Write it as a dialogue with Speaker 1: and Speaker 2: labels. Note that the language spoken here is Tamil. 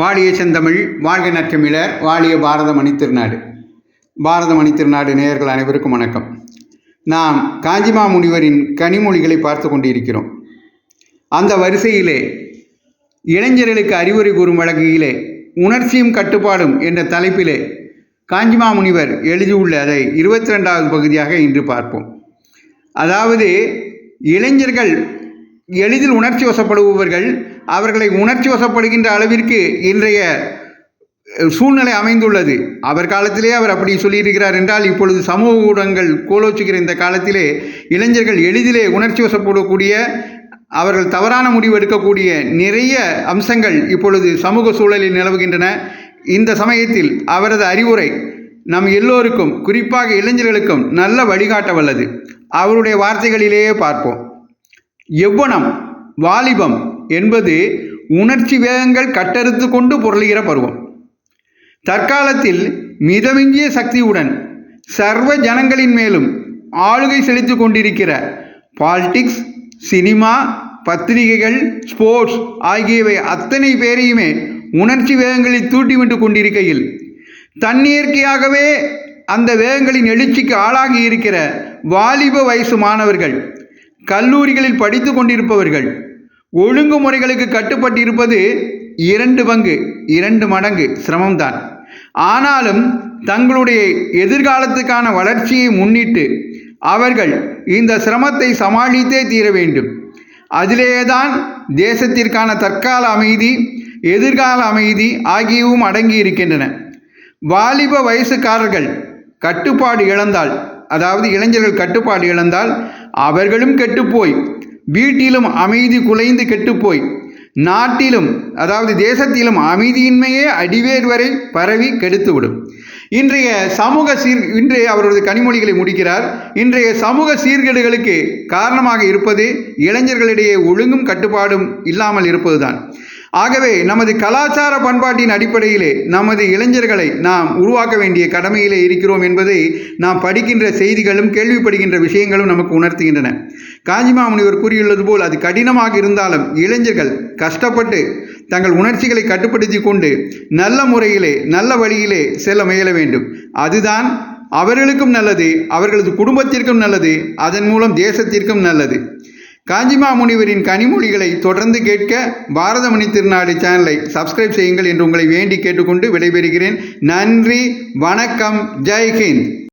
Speaker 1: வாழிய செந்தமிழ் வாழ்க நற்றமிழர் வாழிய பாரத மணி திருநாடு. பாரத மணித்திருநாடு நேயர்கள் அனைவருக்கும் வணக்கம். நாம் காஞ்சிமா முனிவரின் கனிமொழிகளை பார்த்து கொண்டிருக்கிறோம். அந்த வரிசையிலே இளைஞர்களுக்கு அறிவுரை கூறும் வழக்கையிலே உணர்ச்சியும் கட்டுப்பாடும் என்ற தலைப்பிலே காஞ்சிமா முனிவர் எழுதியுள்ள அதை இருபத்தி ரெண்டாவது பகுதியாக இன்று பார்ப்போம். அதாவது இளைஞர்கள் எளிதில் உணர்ச்சி வசப்படுபவர்கள் அவர்களை உணர்ச்சி வசப்படுகின்ற அளவிற்கு இன்றைய சூழ்நிலை அமைந்துள்ளது. அவர் காலத்திலே அவர் அப்படி சொல்லியிருக்கிறார் என்றால் இப்பொழுது சமூக ஊடகங்கள் கோலோச்சுகிற இந்த காலத்திலே இளைஞர்கள் எளிதிலே உணர்ச்சி வசப்படக்கூடிய அவர்கள் தவறான முடிவு எடுக்கக்கூடிய நிறைய அம்சங்கள் இப்பொழுது சமூக சூழலில் நிலவுகின்றன. இந்த சமயத்தில் அவரது அறிவுரை நம் எல்லோருக்கும் குறிப்பாக இளைஞர்களுக்கும் நல்ல வழிகாட்ட வல்லது. அவருடைய வார்த்தைகளிலேயே பார்ப்போம். எவ்வனம் வாலிபம் என்பது உணர்ச்சி வேகங்கள் கட்டறுத்து கொண்டு பொருளுகிற பருவம். தற்காலத்தில் மிதமிஞ்சிய சக்தியுடன் சர்வ ஜனங்களின் மேலும் ஆளுகை செலுத்தி கொண்டிருக்கிற பாலிடிக்ஸ் சினிமா பத்திரிகைகள் ஸ்போர்ட்ஸ் ஆகியவை அத்தனை பேரையுமே உணர்ச்சி வேகங்களில் தூட்டிவிட்டு கொண்டிருக்கையில் தன்னியற்கையாகவே அந்த வேகங்களின் எழுச்சிக்கு ஆளாகி இருக்கிற வாலிப வயசு மாணவர்கள் கல்லூரிகளில் படித்து கொண்டிருப்பவர்கள் ஒழுங்குமுறைகளுக்கு கட்டுப்பட்டிருப்பது இரண்டு பங்கு இரண்டு மடங்கு சிரமம்தான். ஆனாலும் தங்களுடைய எதிர்காலத்துக்கான வளர்ச்சியை முன்னிட்டு அவர்கள் இந்த சிரமத்தை சமாளித்தே தீர வேண்டும். அதிலேதான் தேசத்திற்கான தற்கால அமைதி எதிர்கால அமைதி ஆகியவும் அடங்கி இருக்கின்றன வாலிப வயசுக்காரர்கள் கட்டுப்பாடு இழந்தால் அதாவது இளைஞர்கள் கட்டுப்பாடு இழந்தால் அவர்களும் கெட்டுப்போய் வீட்டிலும் அமைதி குலைந்து கெட்டுப்போய் நாட்டிலும் அதாவது தேசத்திலும் அமைதியின்மையே அடிவேர் வரை பரவி கெடுத்துவிடும். இன்றைய சமூக சீர் இன்று அவரது கனிமொழிகளை முடிக்கிறார். இன்றைய சமூக சீர்கேடுகளுக்கு காரணமாக இருப்பது இளைஞர்களிடையே ஒழுங்கும் கட்டுப்பாடும் இல்லாமல் இருப்பதுதான். ஆகவே நமது கலாச்சார பண்பாட்டின் அடிப்படையிலே நமது இளைஞர்களை நாம் உருவாக்க வேண்டிய கடமையிலே இருக்கிறோம் என்பதை நாம் படிக்கின்ற செய்திகளும் கேள்விப்படுகின்ற விஷயங்களும் நமக்கு உணர்த்துகின்றன. காஞ்சிமா முனிவர் கூறியுள்ளது போல் அது கடினமாக இருந்தாலும் இளைஞர்கள் கஷ்டப்பட்டு தங்கள் உணர்ச்சிகளை கட்டுப்படுத்தி கொண்டு நல்ல முறையிலே நல்ல வழியிலே செல்ல முயல வேண்டும். அதுதான் அவர்களுக்கும் நல்லது அவர்களது குடும்பத்திற்கும் நல்லது அதன் மூலம் தேசத்திற்கும் நல்லது. காஞ்சிமா முனிவரின் கனிமொழிகளை தொடர்ந்து கேட்க பாரதமணி திருநாடு சேனலை சப்ஸ்கிரைப் செய்யுங்கள் என்று உங்களை வேண்டி கேட்டுக்கொண்டு விடைபெறுகிறேன். நன்றி வணக்கம் ஜெய்ஹிந்த்